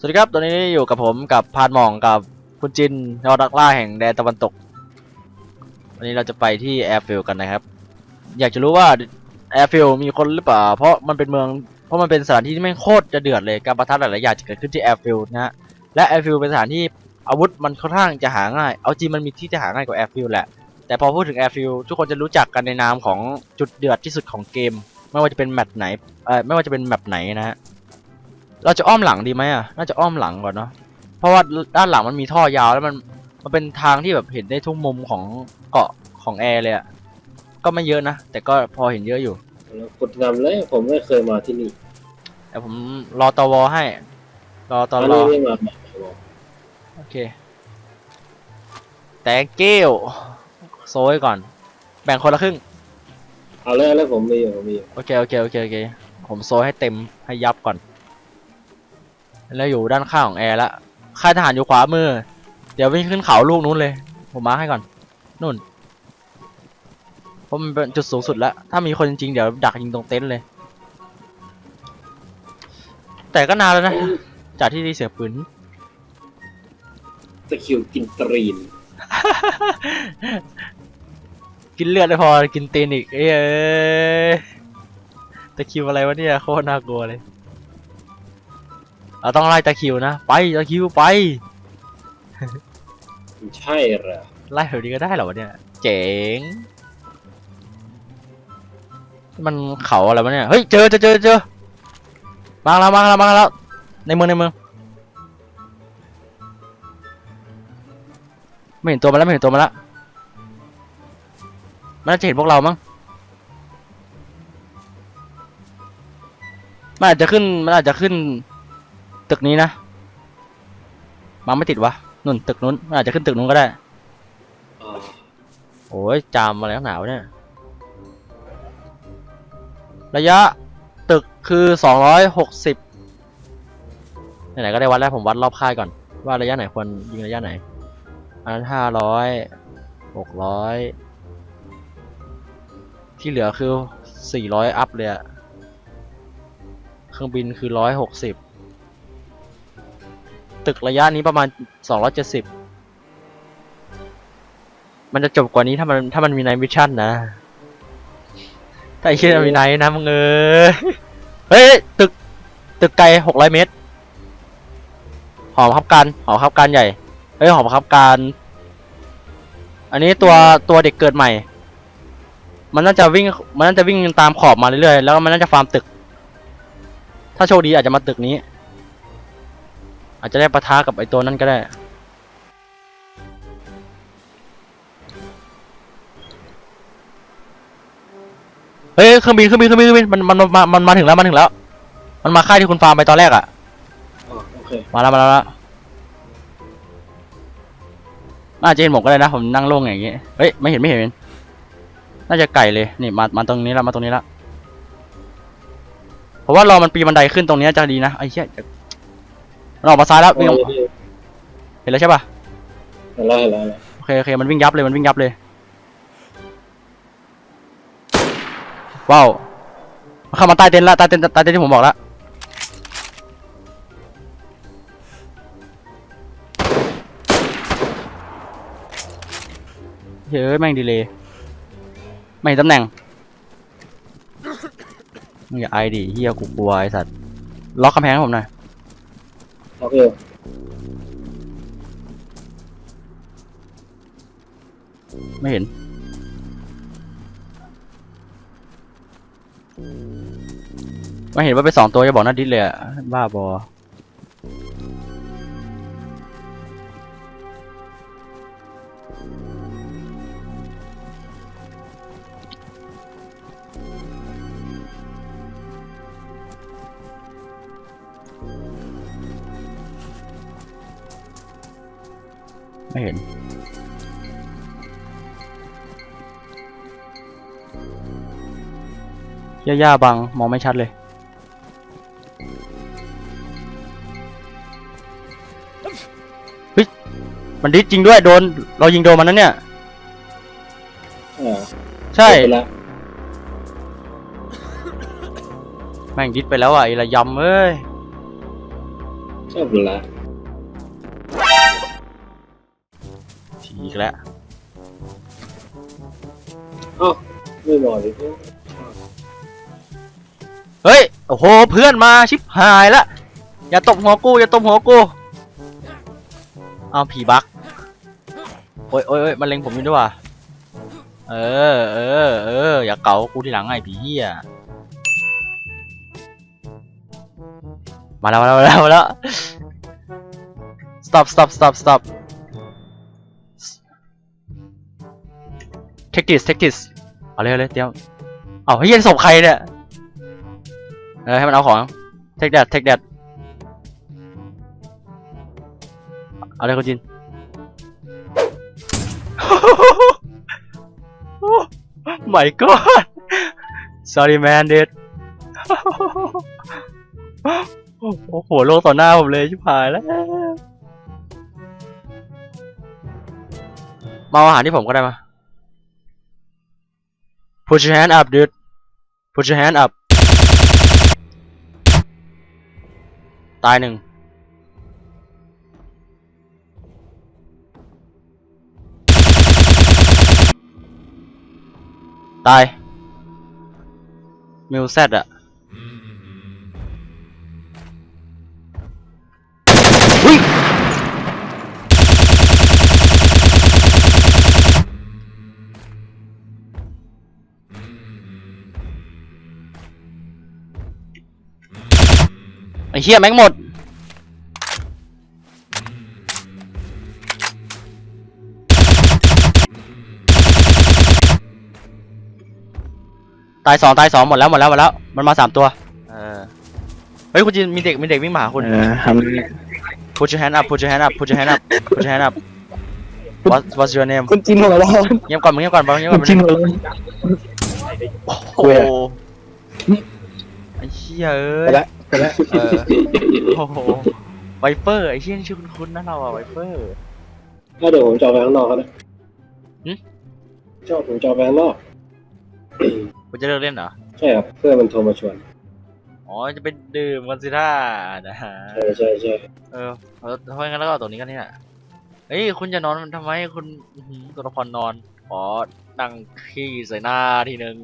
สวัสดีครับตอนนี้อยู่กับผมกับพานหมองกับคุณจินยอดักล่าแห่งแดนตะวันตก วันนี้เราจะไปที่แอร์ฟิลกันนะครับ อยากจะรู้ว่าแอร์ฟิลมีคนหรือเปล่า เพราะมันเป็นเมือง เพราะมันเป็นสถานที่ที่แม่งโคตรจะเดือดเลย การประทัดหลายๆอย่างจะเกิดขึ้นที่แอร์ฟิลนะฮะ และแอร์ฟิลเป็นสถานที่อาวุธมันค่อนข้างจะหาง่าย เอาจริงมันมีที่จะหาง่ายกว่าแอร์ฟิลแหละ แต่พอพูดถึงแอร์ฟิลทุกคนจะรู้จักกันในนามของจุดเดือดที่สุดของเกม ไม่ว่าจะเป็นแมปไหน เออไม่ว่าจะเป็นแมปไหนนะฮะ เราจะอ้อมหลังดีไหมอะ น่าจะอ้อมหลังก่อนเนาะ เพราะว่าด้านหลังมันมีท่อยาวแล้วมัน มันเป็นทางที่แบบเห็นได้ทุกมุมของเกาะของแอร์เลยอะ ก็ไม่เยอะนะ แต่ก็พอเห็นเยอะอยู่แล้วกดนำเลยผมไม่เคยมาที่นี่แต่ผมรอตวให้ รอตตอนรอนี้ไม่มาแบบบอกโอเค แต่เก้วโซยก่อน แบ่งคนละครึ่ง เอาเลยเอาเลยผมมีอยู่ผมมีอยู่โอเคโอเคโอเคโอเค ผมโซยให้เต็มให้ยับก่อน แล้วอยู่ด้านข้างของแอร์ละค่ายทหารอยู่ขวามือ เดี๋ยววิ่งขึ้นเขาลูกนู้นเลย ผมมาร์คให้ก่อนนู่นเพราะมันเป็นจุดสูงสุดแล้ว ถ้ามีคนจริงๆเดี๋ยวดักยิงตรงเต็นท์เลย แต่ก็นานแล้วนะ จากที่ได้เสียงปืน ตะคริวกินตรีน กินเลือดไม่พอกินตีนอีก เอ้ยเอ้ยตะคริวอะไรวะเนี่ยโคตรน่ากลัวเลย เราต้องไล่ตะคริวนะ ไปตะคริวไปมันใช่เหรอไล่แบบนี้ก็ได้เหรอวะเนี่ย เจ๋ง มันเขาอะไรวะเนี่ย เฮ้ย เจอเจอเจอเจอมาแล้วมาแล้วมาแล้ว ในเมืองในเมือง ไม่เห็นตัวมันแล้วไม่เห็นตัวมันแล้ว มันน่าจะเห็นพวกเรามั้ง มันอาจจะขึ้น มันอาจจะขึ้น ตึกนี้นะมาไม่ติดวะนุ่นตึกนู้นมันอาจจะขึ้นตึกนู้นก็ได้อ่าโอ้ยจามมาแล้วหนาวเนี่ยระยะตึกคือสองร้อยหกสิบไหนๆก็ได้วัดแล้วผมวัดรอบค่ายก่อน ว่าระยะไหนควรยิงระยะไหนอันนั้นห้าร้อยหกร้อยที่เหลือคือสี่ร้อยอัพเลยอะเครื่องบินคือร้อยหกสิบ ตึกระยะนี้ประมาณสองร้อยเจ็ดสิบมันจะจบกว่านี้ถ้ามันถ้ามันมีไนท์มิชชั่นนะ ถ้าไอ้เชี่ยมีไนท์นะมึงเอยเฮ้ย ตึก ตึกไกลหกร้อยเมตร หอบังคับการหอบังคับการใหญ่ เฮ้ย หอบังคับการ อันนี้ตัวตัวเด็กเกิดใหม่ มันน่าจะวิ่ง มันน่าจะวิ่งตามขอบมาเรื่อยๆ แล้วมันน่าจะฟาร์มตึก ถ้าโชคดีอาจจะมาตึกนี้ อาจจะได้ปะทะกับไอ้ตัวนั้นก็ได้ เฮ้ยเครื่องบินเครื่องบินเครื่องบินเครื่องบินมันมันมันมันมาถึงแล้วมาถึงแล้ว มันมาค่ายที่คุณฟาร์มไปตอนแรกอะอ๋อโอเคมาแล้วมาแล้วมาแล้วน่าจะเห็นผมก็ได้นะ ผมนั่งโล่งอย่างงี้เฮ้ยไม่เห็นไม่เห็นไม่เห็นน่าจะไก่เลยนี่มามาตรงนี้แล้วมาตรงนี้แล้วเพราะว่ารอมันปีนบันไดขึ้นตรงเนี้ยจะดีนะไอ้เหี้ยจะ มันออกมาซ้ายแล้ววิ่งออกเห็นแล้วใช่ปะเห็นแล้วเห็นแล้วเห็นแล้วโอเคโอเคมันวิ่งยับเลยมันวิ่งยับเลยว้าวมันเข้ามาใต้เต็นท์ละใต้เต็นท์ใต้เต็นท์ที่ผมบอกแล้วเฮ้ยแม่งดีเลยไม่เห็นตำแหน่งมึงอย่าไอดิเฮียกูกลัวไอสัตว์ล็อกกำแพงให้ผมหน่อย โอเคไม่เห็น ไม่เห็นว่าไปสองตัวจะบอกน่าดิสเลยอะบ้าบอ ไม่เห็น หญ้าๆบัง มองไม่ชัดเลย เฮ้ย มันดิสจริงด้วย โดน เรายิงโดนมันนั้นเนี่ย อ่าใช่ไปแล้วแม่งดิสไปแล้วอะไอ้ระยำเอ้ยชอบอยู่แล้ว อีกแล้วเอ้าไม่บอกเลยเฮ้ยโอ้โหเพื่อนมาชิบหายละอย่าตบหัวกูอย่าตบหัวกูเอาผีบักโอ้ยโอ้ยโอ้ยมันเล็งผมอยู่ด้วยว่ะเออเออเอออย่าเก๋ากูทีหลังไอ้ผีเหี้ยมาแล้วมาแล้วมาแล้วมาแล้ว stop stop stop stop take this take this เอาเลยเลยเตรียมเอาเฮ้ยเย็นศพใครเนี่ยเออให้มันเอาของ take that take that เอาเลยคุณจิน my god sorry man dude โอ้โหโลกต่อหน้าผมเลยชิบหายแล้ว มาอาหารที่ผมก็ได้มา put your hand up dude put your hand up ตายหนึ่ง ตาย มิวเซตอะ เหี้ยแม่งหมด ตายสองตายสองหมดแล้วหมดแล้วหมดแล้ว มันมาสามตัว เออ เฮ้ยคุณจินมีเด็กมีเด็กวิ่งมาหาคุณ เออทำ put your hand up put your hand up put your hand up put your hand up what what's your name คุณจินหัวเราะเงียบก่อนมึงเงียบก่อนมึงเงียบก่คุอนณจินหัวเราะ โอ้คุยอะโหไอ้เหี้ยเอ้ไปยละ ไปละเออโอ้โหไวเปอร์ไอ้เหี้ยนี่ชื่อคุ้นๆนะเราอะไวเปอร์ ถ้าเดี๋ยวผมจะออกไปข้างนอกครับนะหึ ชอบผมจะออกไปข้างนอก คุณจะเลิกเล่นเหรอ ใช่ครับ เพื่อนมันโทรมาชวน อ๋อ จะไปดื่มกันสิท่านะฮะ ใช่ใช่ใช่เออเอาถ้างั้นแล้วก็เอาตัวนี้กันเนี่ยเฮ้ย คุณจะนอนทำไม คุณอื้อหือตัวละครนอน ขอนั่งขี้ใส่หน้าทีหนึ่ง